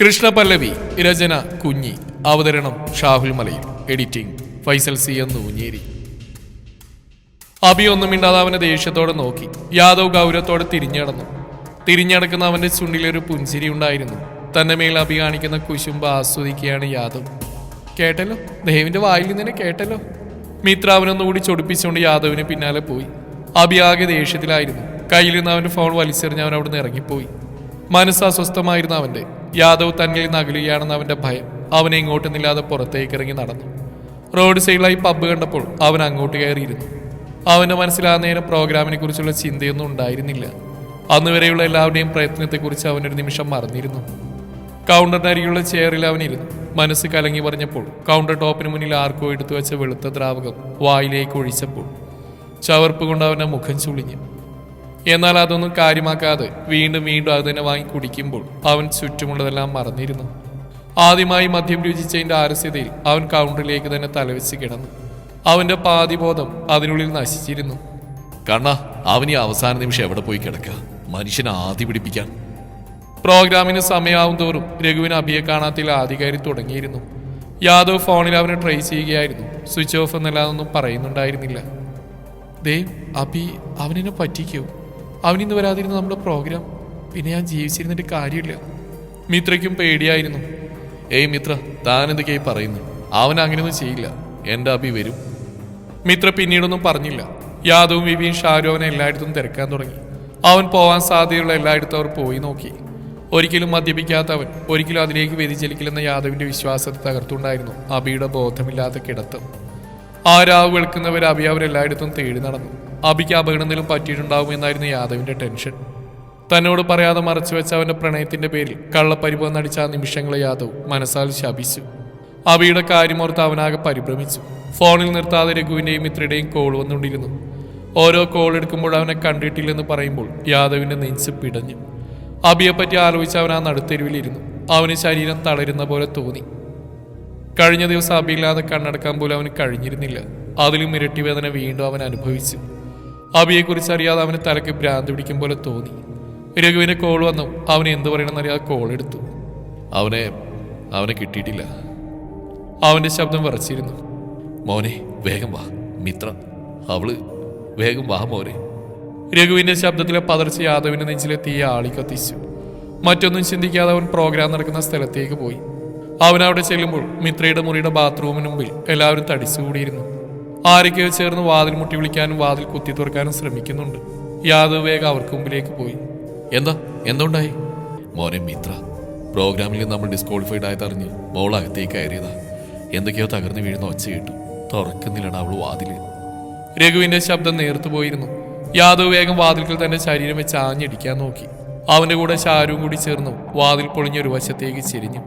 കൃഷ്ണപല്ലവി രചന കുഞ്ഞി അവതരണം ഷാഹുൽ മലയിൽ എഡിറ്റിംഗ് ഫൈസൽ സി എന്ന് ഊഞ്ഞേരി അബി ഒന്നും മിണ്ടാതെ അവനെ ദേഷ്യത്തോടെ നോക്കി യാദവ് ഗൗരവത്തോടെ തിരിഞ്ഞടന്നു തിരിഞ്ഞടക്കുന്ന അവന്റെ ചുണ്ടിലൊരു പുഞ്ചിരി ഉണ്ടായിരുന്നു. തന്റെ മേൽ അബി കാണിക്കുന്ന കുശുമ്പ് ആസ്വദിക്കുകയാണ് യാദവ്. കേട്ടല്ലോ? ദേവിന്റെ വായിൽ നിന്നെ തന്നെ കേട്ടല്ലോ? മിത്ര അവനൊന്നുകൂടി ചൊടിപ്പിച്ചുകൊണ്ട് യാദവിന് പിന്നാലെ പോയി. അബി ആകെ ദേഷ്യത്തിലായിരുന്നു. കയ്യിൽ നിന്ന് അവന്റെ ഫോൺ വലിച്ചെറിഞ്ഞ് അവൻ അവിടെ നിന്ന് ഇറങ്ങിപ്പോയി. മനസ്സ് അസ്വസ്ഥമായിരുന്നു അവന്റെ. യാദവ് തന്നിൽ നിന്ന് അകലുകയാണെന്ന് അവന്റെ ഭയം. അവനെ ഇങ്ങോട്ട് നില്ലാതെ പുറത്തേക്ക് ഇറങ്ങി നടന്നു. റോഡ് സൈഡിലായി പബ്ബ് കണ്ടപ്പോൾ അവൻ അങ്ങോട്ട് കയറിയിരുന്നു. അവന്റെ മനസ്സിൽ നേരം പ്രോഗ്രാമിനെ കുറിച്ചുള്ള ചിന്തയൊന്നും ഉണ്ടായിരുന്നില്ല. അന്ന് വരെയുള്ള എല്ലാവരുടെയും പ്രയത്നത്തെക്കുറിച്ച് അവനൊരു നിമിഷം മറന്നിരുന്നു. കൗണ്ടറിനരികെയുള്ള ചെയറിൽ അവനിരുന്നു. മനസ്സ് കലങ്ങി പറഞ്ഞപ്പോൾ കൗണ്ടർ ടോപ്പിന് മുന്നിൽ ആർക്കോ എടുത്തു വെച്ച വെളുത്ത ദ്രാവകം വായിലേക്ക് ഒഴിച്ചപ്പോൾ ചവർപ്പ് കൊണ്ട് അവന്റെ മുഖം ചുളിഞ്ഞു. എന്നാൽ അതൊന്നും കാര്യമാക്കാതെ വീണ്ടും വീണ്ടും അത് തന്നെ വാങ്ങി കുടിക്കുമ്പോൾ അവൻ ചുറ്റുമുള്ളതെല്ലാം മറന്നിരുന്നു. ആദ്യമായി മദ്യം രുചിച്ചതിന്റെ ആരസ്യതയിൽ അവൻ കൗണ്ടറിലേക്ക് തന്നെ തലവെച്ച് കിടന്നു. അവന്റെ പാതിബോധം അതിനുള്ളിൽ നശിച്ചിരുന്നു. കണ്ണ ഈ അവസാന നിമിഷം എവിടെ പോയി കിടക്കുക മനുഷ്യനെ ആദ്യ പിടിപ്പിക്കാൻ. പ്രോഗ്രാമിന് സമയമാവും തോറും രഘുവിന് അഭിയെ കാണാത്തിൽ ആധികാരി തുടങ്ങിയിരുന്നു. യാദവ് ഫോണിൽ അവനെ ട്രൈ ചെയ്യുകയായിരുന്നു. സ്വിച്ച് ഓഫ് എന്നല്ലാതൊന്നും പറയുന്നുണ്ടായിരുന്നില്ല. ദേവ് അഭി അവനെന്നെ പറ്റിക്കോ? അവനിന്ന് വരാതിരുന്ന നമ്മുടെ പ്രോഗ്രാം പിന്നെ ഞാൻ ജീവിച്ചിരുന്നിട്ട് കാര്യമില്ല. മിത്രയ്ക്കും പേടിയായിരുന്നു. ഏയ് മിത്ര താൻ എന്തൊക്കെയായി പറയുന്നു? അവൻ അങ്ങനെയൊന്നും ചെയ്യില്ല. എന്റെ അഭി വരും. മിത്ര പിന്നീടൊന്നും പറഞ്ഞില്ല. യാദവും വിവിയും ഷാരു അവനെ എല്ലായിടത്തും തിരക്കാൻ തുടങ്ങി. അവൻ പോവാൻ സാധ്യതയുള്ള എല്ലായിടത്തും അവർ പോയി നോക്കി. ഒരിക്കലും മദ്യപിക്കാത്തവൻ ഒരിക്കലും അതിലേക്ക് വ്യതിചലിക്കില്ലെന്ന യാദവിന്റെ വിശ്വാസത്തെ തകർത്തുണ്ടായിരുന്നു അബിയുടെ ബോധമില്ലാത്ത കിടത്തം. ആ രാവ് വെളുക്കുന്നവർ അബി അവരെല്ലായിടത്തും തേടി നടന്നു. അബിക്ക് അപകടം എന്തെങ്കിലും പറ്റിയിട്ടുണ്ടാവുമെന്നായിരുന്നു യാദവിന്റെ ടെൻഷൻ. തന്നോട് പറയാതെ മറച്ചു വെച്ച അവന്റെ പ്രണയത്തിന്റെ പേരിൽ കള്ളപ്പരിഭവം നടിച്ച ആ നിമിഷങ്ങളെ യാദവ് മനസ്സാൽ ശപിച്ചു. അബിയുടെ കാര്യമോർത്ത് അവനാകെ പരിഭ്രമിച്ചു. ഫോണിൽ നിർത്താതെ രഘുവിന്റെയും മിത്രയുടെയും കോൾ വന്നുകൊണ്ടിരുന്നു. ഓരോ കോൾ എടുക്കുമ്പോൾ അവനെ കണ്ടിട്ടില്ലെന്ന് പറയുമ്പോൾ യാദവിന്റെ നെഞ്ച് പിടഞ്ഞു. അബിയെപ്പറ്റി ആലോചിച്ച് അവൻ ആ നടുത്തെരുവിലിരുന്നു. അവന് ശരീരം തളരുന്ന പോലെ തോന്നി. കഴിഞ്ഞ ദിവസം അബിയില്ലാതെ കണ്ണടക്കാൻ പോലും അവന് കഴിഞ്ഞിരുന്നില്ല. അതിലും ഇരട്ടി വേദന വീണ്ടും അവൻ അനുഭവിച്ചു. അബിയെക്കുറിച്ച് അറിയാതെ അവന് തലയ്ക്ക് ഭ്രാന്ത് പിടിക്കും പോലെ തോന്നി. രഘുവിന്റെ കോൾ വന്നു. അവന് എന്ത് പറയണമെന്നറിയാതെ കോൾ എടുത്തു. അവനെ അവനെ കിട്ടിയിട്ടില്ല. അവന്റെ ശബ്ദം വിറച്ചിരുന്നു. മോനെ വേഗം വാ. മിത്ര അവൾ വേഗം വാ മോനെ. രഘുവിന്റെ ശബ്ദത്തിലെ പതർച്ച യാദവിന്റെ നെഞ്ചിലെ തീ ആളി കത്തിച്ചു. മറ്റൊന്നും ചിന്തിക്കാതെ അവൻ പ്രോഗ്രാം നടക്കുന്ന സ്ഥലത്തേക്ക് പോയി. അവൻ അവിടെ ചെല്ലുമ്പോൾ മിത്രയുടെ മുറിയുടെ ബാത്റൂമിന് മുമ്പിൽ എല്ലാവരും തടിച്ചുകൂടിയിരുന്നു. ആരൊക്കെയോ ചേർന്ന് വാതിൽ മുട്ടി വിളിക്കാനും വാതിൽ കുത്തി തുറക്കാനും ശ്രമിക്കുന്നുണ്ട്. യാദവ് വേഗം അവർക്ക് മുമ്പിലേക്ക് പോയി. എന്താ? എന്തുണ്ടായി? മോനെ മിത്ര പ്രോഗ്രാമിൽ നമ്മൾ ഡിസ്ക്വാളിഫൈഡ് ആയതറിഞ്ഞ് മോൾ അകത്തേക്ക് കയറിയതാ. എന്തൊക്കെയോ തകർന്നു വീഴുന്ന ഒച്ച കേട്ടു. തുറക്കുന്നില്ലടാ അവൾ വാതിൽ. രഘുവിന്റെ ശബ്ദം നേർത്തു പോയിരുന്നു. യാദവ് വേഗം വാതിൽക്കൽ തന്റെ ശരീരം വെച്ച് ആഞ്ഞടിക്കാൻ നോക്കി. അവന്റെ കൂടെ ശാരും കൂടി ചേർന്നു വാതിൽ പൊളിഞ്ഞൊരു വശത്തേക്ക് ചെരിഞ്ഞു.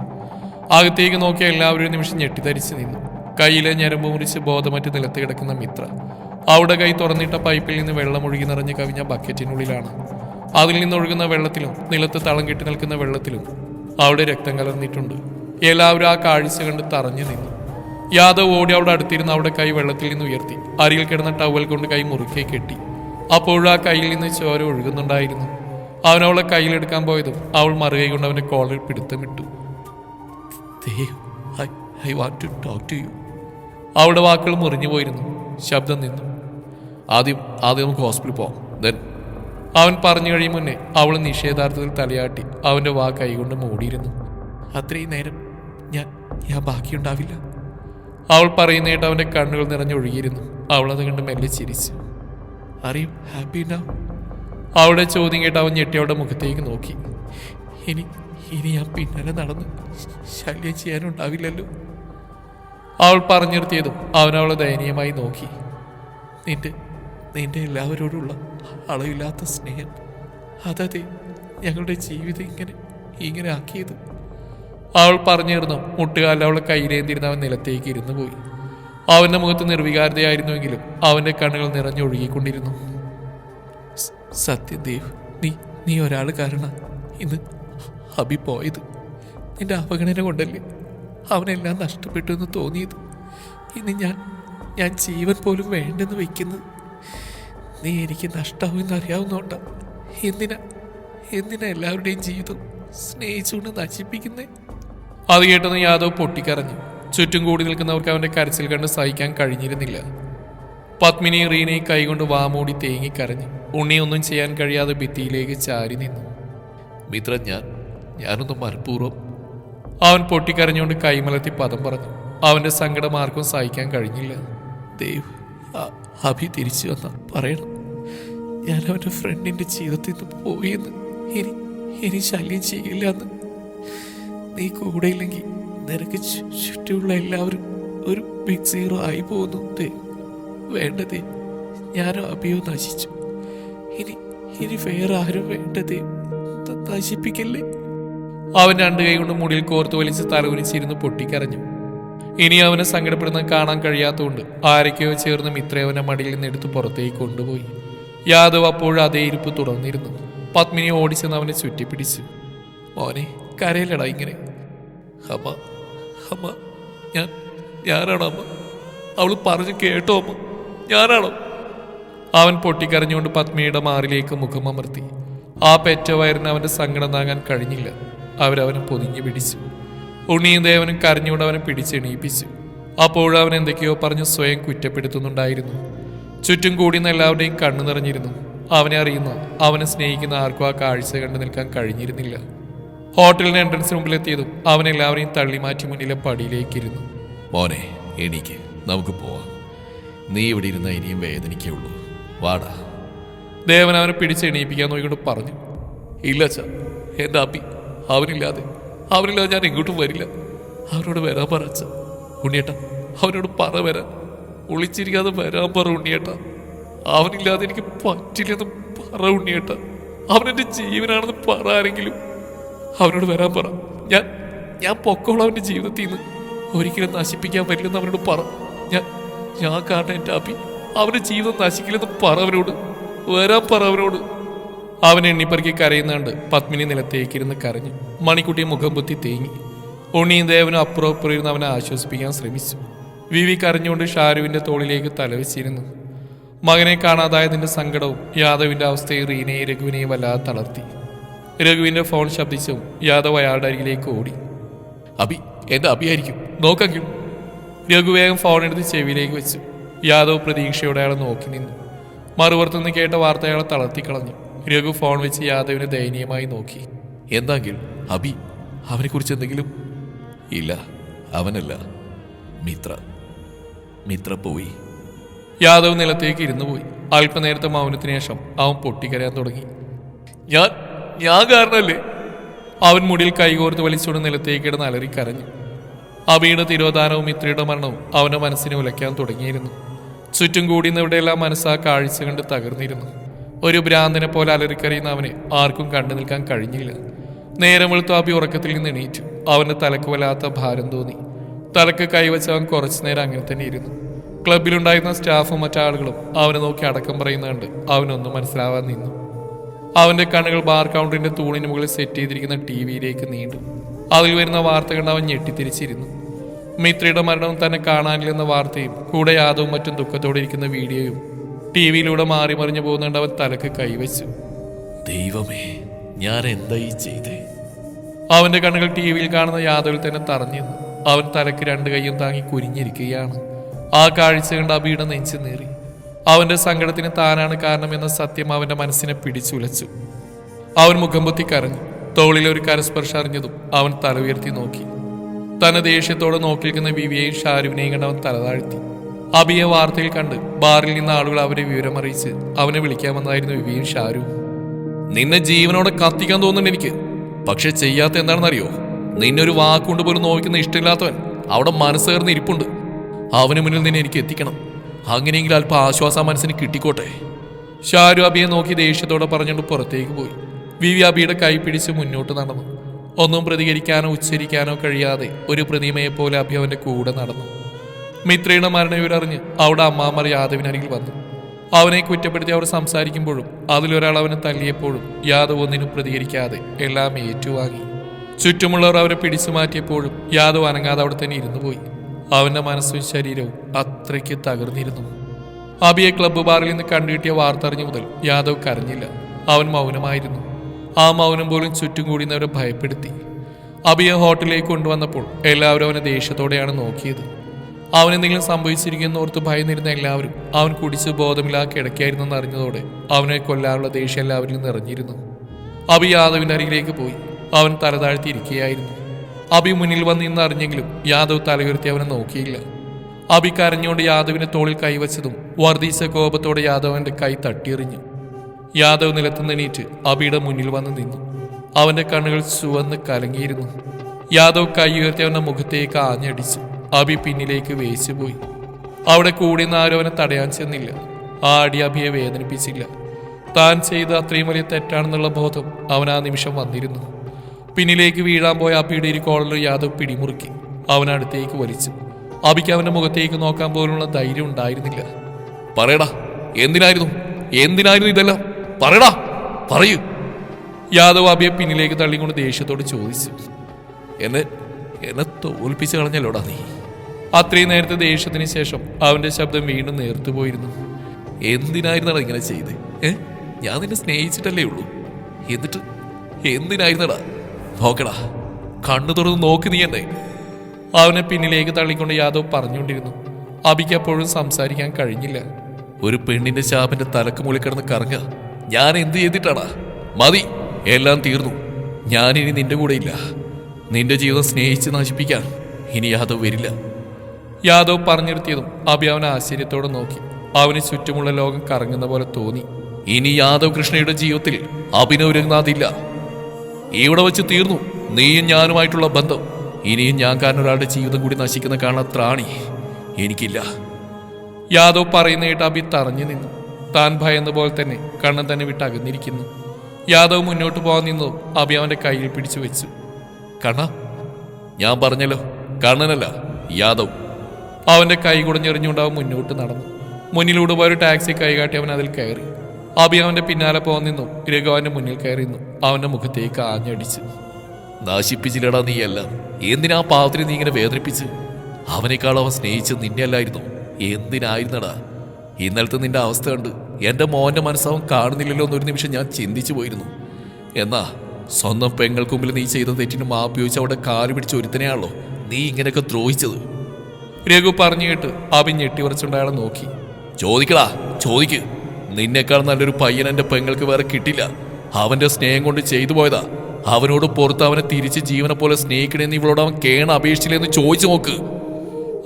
അകത്തേക്ക് നോക്കിയ എല്ലാവരും ഒരു നിമിഷം ഞെട്ടിത്തരിച്ചു നിന്നു. കയ്യിലെ ഞരമ്പ് മുറിച്ച് ബോധമറ്റ് നിലത്ത് കിടക്കുന്ന മിത്ര. അവിടെ കൈ തുറന്നിട്ട പൈപ്പിൽ നിന്ന് വെള്ളം ഒഴുകി നിറഞ്ഞ് കവിഞ്ഞ ബക്കറ്റിനുള്ളിലാണ്. അതിൽ നിന്നൊഴുകുന്ന വെള്ളത്തിലും നിലത്ത് തളം കെട്ടി നിൽക്കുന്ന വെള്ളത്തിലും അവിടെ രക്തം കലർന്നിട്ടുണ്ട്. എല്ലാവരും ആ കാഴ്ച കണ്ട് തറഞ്ഞു നിന്നു. യാദവ് ഓടി അവിടെ അടുത്തിരുന്ന് അവിടെ കൈ വെള്ളത്തിൽ നിന്ന് ഉയർത്തി. അരികിൽ കിടന്ന ടവൽ കൊണ്ട് കൈ മുറുക്കി കെട്ടി. അപ്പോഴും ആ കയ്യിൽ നിന്ന് ചോര ഒഴുകുന്നുണ്ടായിരുന്നു. അവൻ കയ്യിലെടുക്കാൻ പോയതും അവൾ മറുകൈ കൊണ്ട് അവന്റെ കോളിൽ പിടുത്തമിട്ടു. I want to talk to you. to you." അവളുടെ വാക്കുകൾ മുറിഞ്ഞു പോയിരുന്നു. ശബ്ദം നിന്നു. ആദ്യം ആദ്യം നമുക്ക് ഹോസ്പിറ്റലിൽ പോകാം ദെൻ അവൻ പറഞ്ഞു കഴിയും മുന്നേ അവൾ നിഷേധാർത്ഥത്തിൽ തലയാട്ടി അവന്റെ വാ കൈകൊണ്ട് മൂടിയിരുന്നു. അത്രയും നേരം ഞാൻ ഞാൻ ബാക്കിയുണ്ടാവില്ല. അവൾ പറയുന്നേട്ട് അവന്റെ കണ്ണുകൾ നിറഞ്ഞൊഴുകിയിരുന്നു അവൾ അത് കണ്ട് മെല്ലെ ചിരിച്ചു. അറിയും ഹാപ്പി ഉണ്ടാവും അവളുടെ ചോദ്യം കേട്ട് അവൻ ഞെട്ടി അവളുടെ മുഖത്തേക്ക് നോക്കി. ഇനി ഇനി ഞാൻ പിന്നാലെ നടന്ന് ശല്യം ചെയ്യാനുണ്ടാവില്ലല്ലോ. അവൾ പറഞ്ഞു അവളെ ദയനീയമായി നോക്കി. നിന്റെ നിന്റെ എല്ലാവരോടുള്ള അളവില്ലാത്ത സ്നേഹം അതതെ ഞങ്ങളുടെ ജീവിതം ഇങ്ങനെ ഇങ്ങനെ ആക്കിയത്? അവൾ പറഞ്ഞിരുന്നു. മുട്ടുകാലിൽ അവളെ കയ്യിലേന്തിരുന്ന് അവൻ നിലത്തേക്ക് ഇരുന്നു പോയി. അവന്റെ മുഖത്ത് നിർവികാരതയായിരുന്നുവെങ്കിലും അവന്റെ കണ്ണുകൾ നിറഞ്ഞൊഴുകിക്കൊണ്ടിരുന്നു. സത്യദേവ് സത്യം നീ നീ ഒരാൾ കാരണം ഇന്ന് അഭി പോയത്. നിന്റെ അവഗണന കൊണ്ടല്ലേ? അവനെല്ലാം നഷ്ടപ്പെട്ടു എന്ന് തോന്നിയത്. ഇനി ഞാൻ ഞാൻ ജീവൻ പോലും വേണ്ടെന്ന് വയ്ക്കുന്നത്. നീ എനിക്ക് നഷ്ടമാവുമെന്ന് അറിയാവുന്നോണ്ടാ എന്തിനാ എന്തിനാ എല്ലാവരുടെയും ജീവിതം സ്നേഹിച്ചുകൊണ്ട് നശിപ്പിക്കുന്നേ? അത് കേട്ടെന്ന് യാദവ് പൊട്ടിക്കരഞ്ഞു. ചുറ്റും കൂടി നിൽക്കുന്നവർക്ക് അവന്റെ കരച്ചിൽ കണ്ട് സഹിക്കാൻ കഴിഞ്ഞിരുന്നില്ല. പത്മിനി റീനയെ കൈകൊണ്ട് വാമൂടി തേങ്ങിക്കരഞ്ഞു ഉണ്ണിയൊന്നും ചെയ്യാൻ കഴിയാതെ ഭിത്തിയിലേക്ക് ചാരി നിന്നു. മിത്ര ഞാൻ ഞാനൊന്ന് മനഃപൂർവം അവൻ പൊട്ടിക്കരഞ്ഞുകൊണ്ട് കൈമലത്തി പദം പറഞ്ഞു. അവന്റെ സങ്കടം ആർക്കും സഹിക്കാൻ കഴിഞ്ഞില്ല. ദേവ് അഭി തിരിച്ചു വന്ന പറയണം. ഞാൻ അവന്റെ ഫ്രണ്ടിന്റെ ജീവിതത്തിൽ നിന്ന് പോയിന്ന്. ഇനി ഇനി ശല്യം ചെയ്യില്ല എന്ന്. നീ കൂടെ ഇല്ലെങ്കിൽ നിനക്ക് ചുറ്റുമുള്ള എല്ലാവരും ഒരു ബിഗ് സീറോ ആയി പോകുന്നു. വേണ്ടതേ ഞാനും അഭിയോ നശിച്ചു. ഇനി ഇനി വേറെ ആരും വേണ്ടതേ നശിപ്പിക്കല്ലേ? അവൻ രണ്ടു കൈ കൊണ്ട് മുടിയിൽ കോർത്തു വലിച്ച് തലകുനിച്ചിരുന്ന് പൊട്ടിക്കരഞ്ഞു. ഇനി അവനെ സങ്കടപ്പെടുന്ന കാണാൻ കഴിയാത്തതുകൊണ്ട് ആരൊക്കെയോ ചേർന്ന് മിത്ര അവനെ മടിയിൽ നിന്ന് എടുത്ത് പുറത്തേക്ക് കൊണ്ടുപോയി. യാദവ് അപ്പോഴും അതേ ഇരിപ്പ് തുടർന്നിരുന്നു. പത്മിനി ഓടിച്ചെന്ന് അവനെ ചുറ്റിപ്പിടിച്ചു. മോനെ കരയിലടാ ഇങ്ങനെ. അമ്മ അമ്മ ഞാൻ ഞാനാണോ അമ്മ. അവൾ പറഞ്ഞു കേട്ടോ അമ്മ. ഞാനാണോ. അവൻ പൊട്ടിക്കരഞ്ഞുകൊണ്ട് പത്മിയുടെ മാറിലേക്ക് മുഖം അമർത്തി. ആ പെറ്റ വയറിന് അവന്റെ സങ്കടം താങ്ങാൻ കഴിഞ്ഞില്ല. അവരവനെ പൊതിഞ്ഞു പിടിച്ചു. ഉണ്ണിയും ദേവനും കരഞ്ഞുകൊണ്ട് അവനെ പിടിച്ചെണീപ്പിച്ചു അപ്പോഴവൻ എന്തൊക്കെയോ പറഞ്ഞ് സ്വയം കുറ്റപ്പെടുത്തുന്നുണ്ടായിരുന്നു. ചുറ്റും കൂടിയുന്ന എല്ലാവരുടെയും കണ്ണു നിറഞ്ഞിരുന്നു. അവനെ അറിയുന്ന അവനെ സ്നേഹിക്കുന്ന ആർക്കും ആ കാഴ്ച കണ്ടു നിൽക്കാൻ കഴിഞ്ഞിരുന്നില്ല. ഹോട്ടലിന് എൻട്രൻസിന് മുമ്പിലെത്തിയതും അവൻ എല്ലാവരെയും തള്ളി മാറ്റി മുന്നിലെ പടിയിലേക്കിരുന്നു. മോനെ എനിക്ക് നമുക്ക് പോവാം. നീ ഇവിടെ ഇരുന്ന ഇനിയും വേദനിക്കേ ഉള്ളൂ. വാടാ. ദേവൻ അവനെ പിടിച്ച് എണീപ്പിക്കാൻ നോക്കിക്കൊണ്ട് പറഞ്ഞു. ഇല്ല ചാ എന്താ അബി അവനില്ലാതെ അവനില്ലാതെ ഞാൻ എങ്ങോട്ടും വരില്ല. അവനോട് വരാൻ പറ അച്ഛൻ ഉണ്ണിയേട്ട അവനോട് പറ വരാൻ. ഒളിച്ചിരിക്കാതെ വരാൻ പറ ഉണ്ണിയേട്ട. അവനില്ലാതെ എനിക്ക് പറ്റില്ലെന്ന് പറ ഉണ്ണിയേട്ട. അവനെന്റെ ജീവനാണെന്ന് പറ ആരെങ്കിലും. അവനോട് വരാൻ പറ. ഞാൻ ഞാൻ പൊക്കോളം അവന്റെ ജീവിതത്തിൽ നിന്ന് ഒരിക്കലും നശിപ്പിക്കാൻ പറ്റില്ലെന്ന് അവനോട് പറ. ഞാൻ ഞാൻ കാരണം എന്റെ അപ്പി അവന്റെ ജീവിതം നശിക്കില്ലെന്ന് പറ അവനോട് വരാൻ പറ അവനോട് അവൻ എണ്ണിപ്പറക്കി കരയുന്നുണ്ട് പത്മിനി നിലത്തേക്കിരുന്ന് കരഞ്ഞു. മണിക്കുട്ടി മുഖം പൊത്തി തേങ്ങി. ഉണ്ണിയും ദേവനും അപ്പുറം അപ്പുറം ഇരുന്ന് അവനെ ആശ്വസിപ്പിക്കാൻ ശ്രമിച്ചു. വി വി കരഞ്ഞുകൊണ്ട് ഷാരുവിന്റെ തോളിലേക്ക് തലവെച്ചിരുന്നു. മകനെ കാണാതായതിന്റെ സങ്കടവും യാദവിന്റെ അവസ്ഥയെ റീനയെ രഘുവിനെയും വല്ലാതെ തളർത്തി. രഘുവിന്റെ ഫോൺ ശബ്ദിച്ചും യാദവ് അയാളുടെ അരികിലേക്ക് ഓടി. അബി എന്താ അബിയായിരിക്കും നോക്കെങ്കിൽ രഘു വേഗം ഫോൺ എടുത്ത് ചെവിയിലേക്ക് വെച്ചു. യാദവ് പ്രതീക്ഷയോടെ അയാളെ നോക്കി നിന്നു. മറുപുറത്തുനിന്ന് കേട്ട വാർത്ത അയാളെ തളർത്തിക്കളഞ്ഞു രഘു ഫോൺ വെച്ച് യാദവിനെ ദയനീയമായി നോക്കി. എന്താങ്കിൽ അബി അവനെക്കുറിച്ച് എന്തെങ്കിലും? ഇല്ല അവനല്ല. മിത്ര മിത്ര പോയി. യാദവ് നിലത്തേക്ക് ഇരുന്നു പോയി. അല്പനേരത്തെ മൗനത്തിന് ശേഷം അവൻ പൊട്ടിക്കരയാൻ തുടങ്ങി. ഞാൻ ഞാൻ കാരണല്ലേ? അവൻ മുടിയിൽ കൈകോർത്ത് വലിച്ചുകൊണ്ട് നിലത്തേക്ക് കിടന്ന് അലറി കരഞ്ഞു. അബിയുടെ തിരോധാനവും മിത്രയുടെ മരണവും അവന്റെ മനസ്സിനെ ഉലയ്ക്കാൻ തുടങ്ങിയിരുന്നു. ചുറ്റും കൂടുന്നവിടെയെല്ലാം മനസ്സാ കാഴ്ച കണ്ട് തകർന്നിരുന്നു. ഒരു ഭ്രാന്തനെ പോലെ അലറിക്കറിയുന്ന അവനെ ആർക്കും കണ്ടു നിൽക്കാൻ കഴിഞ്ഞില്ല. നേരം വെളുത്തു അബി ഉറക്കത്തിൽ നിന്ന് എണീറ്റു. അവന് തലക്ക് വല്ലാത്ത ഭാരം തോന്നി. തലക്ക് കൈവച്ച് അവൻ കുറച്ചു നേരം അങ്ങനെ തന്നെ ഇരുന്നു. ക്ലബിലുണ്ടായിരുന്ന സ്റ്റാഫും മറ്റാളുകളും അവനെ നോക്കി അടക്കം പറയുന്നുണ്ട്. അവനൊന്നും മനസ്സിലാവാൻ നിന്നു. അവന്റെ കണ്ണുകൾ ബാർ കൗണ്ടറിന്റെ തൂണിന് മുകളിൽ സെറ്റ് ചെയ്തിരിക്കുന്ന ടി വിയിലേക്ക് നീണ്ടു. അതിൽ വരുന്ന വാർത്ത കണ്ട് അവൻ ഞെട്ടിത്തിരിച്ചിരുന്നു. മിത്രയുടെ മരണവും തന്നെ കാണാനില്ലെന്ന വാർത്തയും കൂടെ യാദവും മറ്റും ദുഃഖത്തോടെ ഇരിക്കുന്ന വീഡിയോയും ടി വിയിലൂടെ മാറി മറിഞ്ഞു പോകുന്നുണ്ട് അവൻ തലക്ക് കൈവച്ചു. ദൈവമേ ഞാൻ എന്തായി ചെയ്തേ? അവന്റെ കണ്ണുകൾ ടി വിയിൽ കാണുന്ന യാദവിൽ തന്നെ തറഞ്ഞു അവൻ തലക്ക് രണ്ട് കൈയും താങ്ങി കുനിഞ്ഞിരിക്കുകയാണ്. ആ കാഴ്ച കണ്ട് അബിയുടെ നെഞ്ചു നേറി. അവന്റെ സങ്കടത്തിന് താനാണ് കാരണം എന്ന സത്യം അവന്റെ മനസ്സിനെ പിടിച്ചുലച്ചു. അവൻ മുഖം പൊത്തി കരഞ്ഞു. തോളിലെ ഒരു കരസ്പർശം അറിഞ്ഞതും അവൻ തല ഉയർത്തി നോക്കി. തന്നെ ദേഷ്യത്തോടെ നോക്കിയിരിക്കുന്ന വിവിയെയും ഷാരുവിനെയും കണ്ട് അവൻ തലതാഴ്ത്തി അബിയെ വാർത്തയിൽ കണ്ട് ബാറിൽ നിന്ന് ആളുകൾ അവരെ വിവരമറിയിച്ച് അവനെ വിളിക്കാൻ വന്നായിരുന്നു വിവിയും ഷാരുവും നിന്നെ ജീവനോടെ കത്തിക്കാൻ തോന്നുന്നുണ്ട് എനിക്ക്. പക്ഷെ ചെയ്യാത്ത എന്താണെന്നറിയോ? നിന്നെ ഒരു വാക്കുകൊണ്ട് പോലും നോക്കുന്ന ഇഷ്ടമില്ലാത്തവൻ അവിടെ മനസ്സേർന്ന് ഇരിപ്പുണ്ട്. അവന് മുന്നിൽ നിന്നെ എനിക്ക് എത്തിക്കണം. അങ്ങനെയെങ്കിൽ അല്പം ആശ്വാസ മനസ്സിന് കിട്ടിക്കോട്ടെ. ഷാരു അബിയെ നോക്കി ദേഷ്യത്തോടെ പറഞ്ഞുകൊണ്ട് പുറത്തേക്ക് പോയി. വിവി അബിയുടെ കൈ പിടിച്ച് മുന്നോട്ട് നടന്നു. ഒന്നും പ്രതികരിക്കാനോ ഉച്ചരിക്കാനോ കഴിയാതെ ഒരു പ്രതിമയെപ്പോലെ അബി അവന്റെ കൂടെ നടന്നു. മിത്രയുടെ മരണവിവരറിഞ്ഞ് അവിടെ അമ്മാമർ യാദവിനരികിൽ വന്നു. അവനെ കുറ്റപ്പെടുത്തി അവർ സംസാരിക്കുമ്പോഴും അതിലൊരാൾ അവനെ തല്ലിയപ്പോഴും യാദവ് ഒന്നിനും പ്രതികരിക്കാതെ എല്ലാം ഏറ്റുവാങ്ങി. ചുറ്റുമുള്ളവർ അവരെ പിടിച്ചു മാറ്റിയപ്പോഴും യാദവ് അനങ്ങാതെ അവിടെ തന്നെ ഇരുന്നു പോയി. അവന്റെ മനസ്സും ശരീരവും അത്രയ്ക്ക് തകർന്നിരുന്നു. അബിയെ ക്ലബ്ബ് ബാറിൽ നിന്ന് കണ്ടുകിട്ടിയ വാർത്ത അറിഞ്ഞ മുതൽ യാദവ് കരഞ്ഞില്ല. അവൻ മൗനമായിരുന്നു. ആ മൗനം പോലും ചുറ്റും കൂടുന്നവരെ ഭയപ്പെടുത്തി. അബിയെ ഹോട്ടലിലേക്ക് കൊണ്ടുവന്നപ്പോൾ എല്ലാവരും അവനെ ദേഷ്യത്തോടെയാണ് നോക്കിയത്. അവനെന്തെങ്കിലും സംഭവിച്ചിരിക്കുന്ന ഓർത്ത് ഭയന്നിരുന്ന എല്ലാവരും അവൻ കുടിച്ച് ബോധമില്ലാ കിടക്കായിരുന്നെന്ന് അറിഞ്ഞതോടെ അവനെ കൊല്ലാനുള്ള ദേഷ്യം എല്ലാവരിലും നിറഞ്ഞിരുന്നു. അബി യാദവിന്റെ അരികിലേക്ക് പോയി. അവൻ തലതാഴ്ത്തിയിരിക്കുകയായിരുന്നു അബി മുന്നിൽ വന്ന് ഇന്ന് അറിഞ്ഞെങ്കിലും യാദവ് തലയുയർത്തി അവനെ നോക്കിയില്ല. അബി കരഞ്ഞുകൊണ്ട് യാദവിന്റെ തോളിൽ കൈവച്ചതും വർദ്ധിച്ച കോപത്തോടെ യാദവ് അവന്റെ കൈ തട്ടിയെറിഞ്ഞു. യാദവ് നിലത്തുനിന്ന് എണീറ്റ് അബിയുടെ മുന്നിൽ വന്ന് നിന്നു. അവന്റെ കണ്ണുകൾ ചുവന്ന് കലങ്ങിയിരുന്നു. യാദവ് കൈ ഉയർത്തി അവന്റെ മുഖത്തേക്ക് ആഞ്ഞടിച്ചു. അബി പിന്നിലേക്ക് വേച്ചുപോയി അവിടെ കൂടി നിന്ന് ആരും അവനെ തടയാൻ ചെന്നില്ല. ആടി അടി അബിയെ വേദനിപ്പിച്ചില്ല. താൻ ചെയ്ത അത്രയും വലിയ തെറ്റാണെന്നുള്ള ബോധം അവൻ ആ നിമിഷം വന്നിരുന്നു. പിന്നിലേക്ക് വീഴാൻ പോയ അഭിയുടെ ഇരു കോളർ യാദവ് പിടിമുറുക്കി. അവൻ അടുത്തേക്ക് വലിച്ചു. അഭിക്ക് അവന്റെ മുഖത്തേക്ക് നോക്കാൻ പോലുള്ള ധൈര്യം ഉണ്ടായിരുന്നില്ല. പറയടാ എന്തിനായിരുന്നു? എന്തിനായിരുന്നു ഇതെല്ലാം? പറയടാ പറയൂ. യാദവ് അഭിയെ പിന്നിലേക്ക് തള്ളിക്കൊണ്ട് ദേഷ്യത്തോട് ചോദിച്ചു. എന്നെ എന്നെ തോൽപ്പിച്ച് കളഞ്ഞല്ലോടാ നീ? അത്രയും നേരത്തെ ദേഷ്യത്തിന് ശേഷം അവന്റെ ശബ്ദം വീണ്ടും നേർത്തു പോയിരുന്നു. എന്തിനായിരുന്നടാ ഇങ്ങനെ ചെയ്ത്? ഏ? ഞാൻ നിന്നെ സ്നേഹിച്ചിട്ടല്ലേ ഉള്ളൂ. എന്നിട്ട് എന്തിനായിരുന്നടാ? നോക്കടാ കണ്ണു തുറന്ന് നോക്ക് നീ എന്നെ. അവനെ പിന്നിലേക്ക് തള്ളിക്കൊണ്ട് യാദവ് പറഞ്ഞുകൊണ്ടിരുന്നു. അബിക്ക് അപ്പോഴും സംസാരിക്കാൻ കഴിഞ്ഞില്ല. ഒരു പെണ്ണിന്റെ ശാപന്റെ തലക്ക് മുകളിൽ കിടന്ന് കറങ്ങുക ഞാൻ എന്ത് ചെയ്തിട്ടാടാ? മതി എല്ലാം തീർന്നു. ഞാനിനി നിന്റെ കൂടെ ഇല്ല. നിന്റെ ജീവിതം സ്നേഹിച്ച് നശിപ്പിക്കാൻ ഇനി യാദവ് വരില്ല. യാദവ് പറഞ്ഞിരുത്തിയതും അബി അവനെ ആശ്ചര്യത്തോടെ നോക്കി. അവന് ചുറ്റുമുള്ള ലോകം കറങ്ങുന്ന പോലെ തോന്നി. ഇനി യാദവ് കൃഷ്ണയുടെ ജീവിതത്തിൽ അഭിനവ് ഇവിടെ വെച്ച് തീർന്നു. നീയും ഞാനുമായിട്ടുള്ള ബന്ധം. ഇനിയും ഞാൻ കാരണം ഒരാളുടെ ജീവിതം കൂടി നശിക്കുന്ന കാണാൻ ത്രാണി എനിക്കില്ല. യാദവ് പറയുന്ന കേട്ട് അബി തറഞ്ഞു നിന്നു. താൻ ഭയന്ന പോലെ തന്നെ കണ്ണൻ തന്നെ വിട്ട് അകന്നിരിക്കുന്നു. യാദവ് മുന്നോട്ട് പോകാൻ നിന്നു അബി അവന്റെ കയ്യിൽ പിടിച്ചു വെച്ചു. കണ്ണ ഞാൻ പറഞ്ഞല്ലോ കണ്ണനല്ല യാദവ്. അവന്റെ കൈ കുടഞ്ഞെറിഞ്ഞുകൊണ്ട് അവൻ മുന്നോട്ട് നടന്നു. മുന്നിലൂടെ പോയ ഒരു ടാക്സി കൈകാട്ടി അവൻ അതിൽ കയറി. അബി അവന്റെ പിന്നാലെ പോകാൻ നിന്നു. രഘു അവന്റെ മുന്നിൽ കയറി നിന്നു. അവന്റെ മുഖത്തേക്ക് ആഞ്ഞടിച്ചു. നശിപ്പിച്ചില്ലടാ നീ അല്ല എന്തിനാ പാവത്തിന് നീ ഇങ്ങനെ വേദനിപ്പിച്ച്? അവനേക്കാൾ അവൻ സ്നേഹിച്ച് നിന്നെ അല്ലായിരുന്നു എന്തിനായിരുന്നടാ? ഇന്നലത്തെ നിന്റെ അവസ്ഥ കണ്ട് എന്റെ മോന്റെ മനസ്സവൻ കാണുന്നില്ലല്ലോ എന്നൊരു നിമിഷം ഞാൻ ചിന്തിച്ചു പോയിരുന്നു. എന്നാ സ്വന്തം പെങ്ങൾക്ക് മുമ്പിൽ നീ ചെയ്ത തെറ്റിന് മാപ്പ് ചോദിച്ച് അവിടെ കാൽ പിടിച്ച് ഒരുത്തനെയാണല്ലോ നീ ഇങ്ങനെയൊക്കെ ദ്രോഹിച്ചത്. രഘു പറഞ്ഞു കേട്ട് അബി ഞെട്ടിവറച്ചുകൊണ്ട് അയാളെ നോക്കി. ചോദിക്കടാ ചോദിക്ക്. നിന്നെക്കാൾ നല്ലൊരു പയ്യൻ എന്റെ പെങ്ങൾക്ക് വേറെ കിട്ടില്ല. അവന്റെ സ്നേഹം കൊണ്ട് ചെയ്തു പോയതാ. അവനോട് പുറത്ത് അവനെ തിരിച്ച് ജീവനെ പോലെ സ്നേഹിക്കണേന്ന് ഇവളോട് അവൻ കേണ അപേക്ഷിച്ചില്ലെന്ന് ചോദിച്ചു നോക്ക്.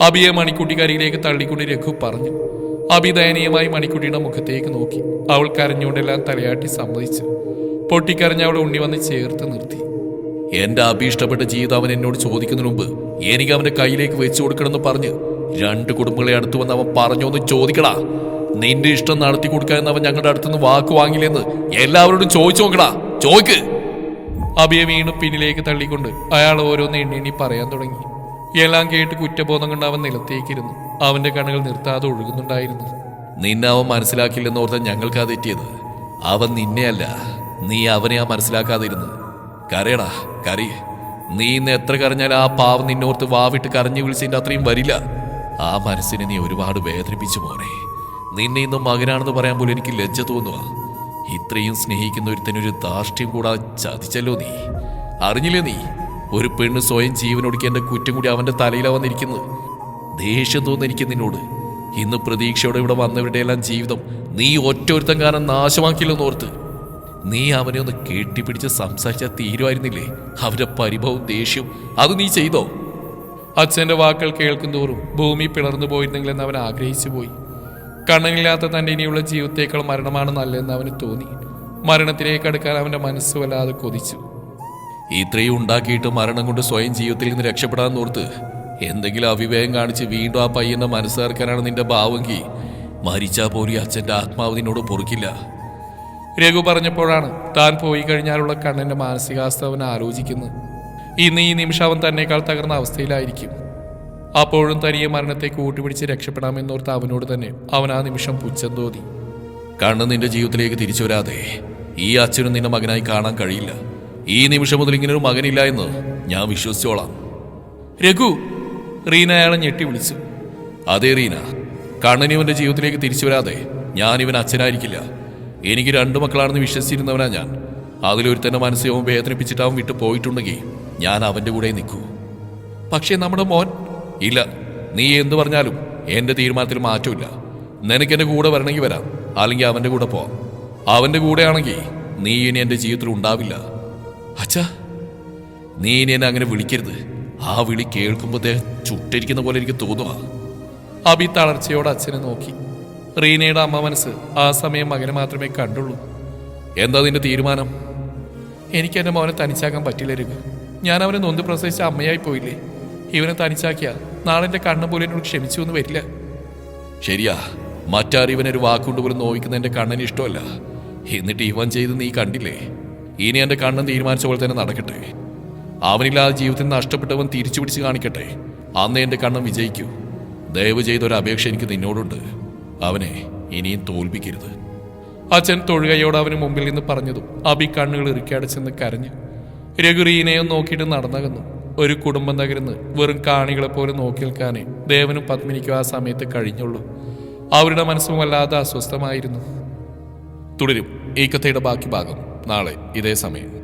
അബിയെ മണിക്കുട്ടിക്കാരിയിലേക്ക് തള്ളിക്കൊണ്ട് രഘു പറഞ്ഞു. അബി ദയനീയമായി മണിക്കുട്ടിയുടെ മുഖത്തേക്ക് നോക്കി. അവൾ കരഞ്ഞുകൊണ്ടെല്ലാം തലയാട്ടി സമ്മതിച്ചു. പൊട്ടിക്കരഞ്ഞ് അവളെ ഉണ്ണി വന്ന് ചേർത്ത് നിർത്തി. എന്റെ അഭീഷ്ടപ്പെട്ട ജീവിതം അവൻ എന്നോട് ചോദിക്കുന്നതിന് മുമ്പ് എനിക്ക് അവന്റെ കയ്യിലേക്ക് വെച്ചു കൊടുക്കണമെന്ന് പറഞ്ഞ് രണ്ട് കുടുംബങ്ങളെ അടുത്ത് വന്ന് അവൻ പറഞ്ഞു ഒന്ന് ചോദിക്കടാ. നിന്റെ ഇഷ്ടം നടത്തി കൊടുക്കാൻ അവൻ ഞങ്ങളുടെ അടുത്തുനിന്ന് വാക്ക് വാങ്ങില്ലെന്ന് എല്ലാവരോടും ചോദിച്ചു നോക്കടാ. ചോദിക്ക്. അഭിയെ വീണ് പിന്നിലേക്ക് തള്ളിക്കൊണ്ട് അയാൾ ഓരോന്ന് എണ്ണി പറയാൻ തുടങ്ങി. എല്ലാം കേട്ട് കുറ്റബോധം കൊണ്ട് അവൻ നിലത്തേക്കിരുന്നു. അവന്റെ കണ്ണുകൾ നിർത്താതെ ഒഴുകുന്നുണ്ടായിരുന്നു. നിന്നെ അവൻ മനസ്സിലാക്കില്ലെന്ന് ഓർത്ത ഞങ്ങൾക്കാ തെറ്റിയത്. അവൻ നിന്നെയല്ല. നീ അവനെയാ മനസ്സിലാക്കാതിരുന്നു കരയടാ കരി. നീ ഇന്ന് എത്ര കരഞ്ഞാൽ ആ പാവം നിന്നോർത്ത് വാവിട്ട് കരഞ്ഞു വിളിച്ചതിന്റെ അത്രയും വരില്ല. ആ മനസ്സിനെ നീ ഒരുപാട് വേദനിപ്പിച്ചു മോനെ. നിന്നെ ഇന്നും മകനാണെന്ന് പറയാൻ പോലും എനിക്ക് ലജ്ജ തോന്നുക ഇത്രയും സ്നേഹിക്കുന്ന ഒരുത്തനൊരു ധാർഷ്ട്യം കൂടാതെ ചതിച്ചല്ലോ നീ. അറിഞ്ഞില്ലേ നീ? ഒരു പെണ്ണ് സ്വയം ജീവനൊടുക്കി കുറ്റം കൂടി അവന്റെ തലയിലാ വന്നിരിക്കുന്നത്. ദേഷ്യം തോന്നുന്നു എനിക്ക് നിന്നോട്. ഇന്ന് പ്രതീക്ഷയോടെ ഇവിടെ വന്നവരുടെ എല്ലാം ജീവിതം നീ ഒറ്റ ഒരുത്തം കാരണം നാശമാക്കില്ലെന്ന് ഓർത്ത് നീ അവനെ ഒന്ന് കെട്ടിപ്പിടിച്ച് സംസാരിച്ചാൽ തീരുമായിരുന്നില്ലേ അവരുടെ പരിഭവവും ദേഷ്യവും. അത് നീ ചെയ്തോ? അച്ഛന്റെ വാക്കുകൾ കേൾക്കും തോറും ഭൂമി പിളർന്നു പോയിരുന്നെങ്കിലെന്ന് അവൻ ആഗ്രഹിച്ചു പോയി. കണ്ണനില്ലാത്ത തന്റെ ഇനിയുള്ള ജീവിതത്തേക്കാൾ മരണമാണ് നല്ലതെന്ന് അവന് തോന്നി. മരണത്തിലേക്ക് അടുക്കാൻ അവന്റെ മനസ്സ് വല്ലാതെ കൊതിച്ചു. ഇത്രയും ഉണ്ടാക്കിയിട്ട് മരണം കൊണ്ട് സ്വയം ജീവിതത്തിൽ നിന്ന് രക്ഷപ്പെടാൻ ഓർത്ത് എന്തെങ്കിലും അവിവേകം കാണിച്ച് വീണ്ടും ആ പയ്യന്റെ മനസ്സേർക്കാനാണ് നിന്റെ ഭാവമെങ്കിൽ മരിച്ചാൽ പോലും അച്ഛന്റെ ആത്മാവ് നിന്നോട് പൊറുക്കില്ല. രഘു പറഞ്ഞപ്പോഴാണ് താൻ പോയി കഴിഞ്ഞാലുള്ള കണ്ണന്റെ മാനസികാവസ്ഥ അവൻ ആലോചിക്കുന്നത്. ഇന്ന് ഈ നിമിഷം അവൻ തന്നെക്കാൾ തകർന്ന അവസ്ഥയിലായിരിക്കും. അപ്പോഴും തനിയെ മരണത്തെ കൂട്ടുപിടിച്ച് രക്ഷപ്പെടാമെന്നോർത്ത് അവനോട് തന്നെ അവൻ ആ നിമിഷം പുച്ഛം തോന്നി. കണ്ണ് നിന്റെ ജീവിതത്തിലേക്ക് തിരിച്ചു വരാതെ ഈ അച്ഛനും നിന്റെ മകനായി കാണാൻ കഴിയില്ല. ഈ നിമിഷം മുതൽ ഇങ്ങനെ ഒരു മകനില്ല എന്ന് ഞാൻ വിശ്വസിച്ചോളാം. രഘു റീന അയാളെ ഞെട്ടി വിളിച്ചു. അതെ റീന. കണ്ണനിവന്റെ ജീവിതത്തിലേക്ക് തിരിച്ചു വരാതെ ഞാൻ ഇവൻ അച്ഛനായിരിക്കില്ല. എനിക്ക് രണ്ടു മക്കളാണെന്ന് വിശ്വസിച്ചിരുന്നവനാ ഞാൻ. അതിലൊരുത്തന്റെ മനസ്സിൽ അവൻ വേദനിപ്പിച്ചിട്ട് അവൻ വിട്ടു പോയിട്ടുണ്ടെങ്കിൽ ഞാൻ അവന്റെ കൂടെ നിൽക്കൂ. പക്ഷേ നമ്മുടെ മോൻ ഇല്ല നീ എന്തു പറഞ്ഞാലും എന്റെ തീരുമാനത്തിൽ മാറ്റമില്ല. നിനക്ക് എന്റെ കൂടെ വരണമെങ്കിൽ വരാം അല്ലെങ്കിൽ അവന്റെ കൂടെ പോവാം. അവന്റെ കൂടെയാണെങ്കിൽ നീ ഇനി എന്റെ ജീവിതത്തിൽ ഉണ്ടാവില്ല. അച്ഛാ നീ ഇനി എന്നെ അങ്ങനെ വിളിക്കരുത്. ആ വിളി കേൾക്കുമ്പോൾ ചുട്ടിരിക്കുന്ന പോലെ എനിക്ക് തോന്നുക അബി തളർച്ചയോടെ അച്ഛനെ നോക്കി. റീനയുടെ അമ്മ മനസ്സ് ആ സമയം മകനെ മാത്രമേ കണ്ടുള്ളൂ. എന്താ നിന്റെ തീരുമാനം? എനിക്ക് എന്റെ മോനെ തനിച്ചാക്കാൻ പറ്റില്ല ഞാൻ അവനെ നൊന്ത് പ്രസവിച്ച അമ്മയായി പോയില്ലേ? ഇവനെ തനിച്ചാക്കിയ നാളെ എന്റെ കണ്ണു പോലെ എന്നോട് ക്ഷമിച്ചു എന്ന് വരില്ല. ശരിയാ. മറ്റാരിവനൊരു വാക്കുകൊണ്ട് പോലും നോവിക്കുന്ന എന്റെ കണ്ണന് ഇഷ്ടമല്ല. എന്നിട്ട് ഇവൻ ചെയ്ത് നീ കണ്ടില്ലേ? ഇനി എന്റെ കണ്ണൻ തീരുമാനിച്ച പോലെ തന്നെ നടക്കട്ടെ. അവനില്ലാതെ ജീവിതത്തിൽ നഷ്ടപ്പെട്ടവൻ തിരിച്ചു പിടിച്ച് കാണിക്കട്ടെ. അന്ന് എന്റെ കണ്ണൻ വിജയിക്കൂ. ദയവ് ചെയ്തൊരു അപേക്ഷ എനിക്ക് നിന്നോടുണ്ട്. അവനെ ഇനിയും തോൽപ്പിക്കരുത്. അച്ഛൻ തൊഴുകയോട് അവന് മുമ്പിൽ നിന്ന് പറഞ്ഞതും അബി കണ്ണുകൾ ഇറുക്കിയടച്ചെന്ന് കരഞ്ഞു രഘുറീനെയോ റീനയെ നോക്കിയിട്ട് നടന്നകന്നു. ഒരു കുടുംബം തകരുന്ന് വെറും കാണികളെ പോലെ നോക്കി നിൽക്കാനേ ദേവനും പത്മിനിക്കും ആ സമയത്ത് കഴിഞ്ഞുള്ളൂ. അവരുടെ മനസ്സും വല്ലാതെ അസ്വസ്ഥമായിരുന്നു. തുടരും. ഈ കഥയുടെ ബാക്കി ഭാഗം നാളെ ഇതേ സമയം.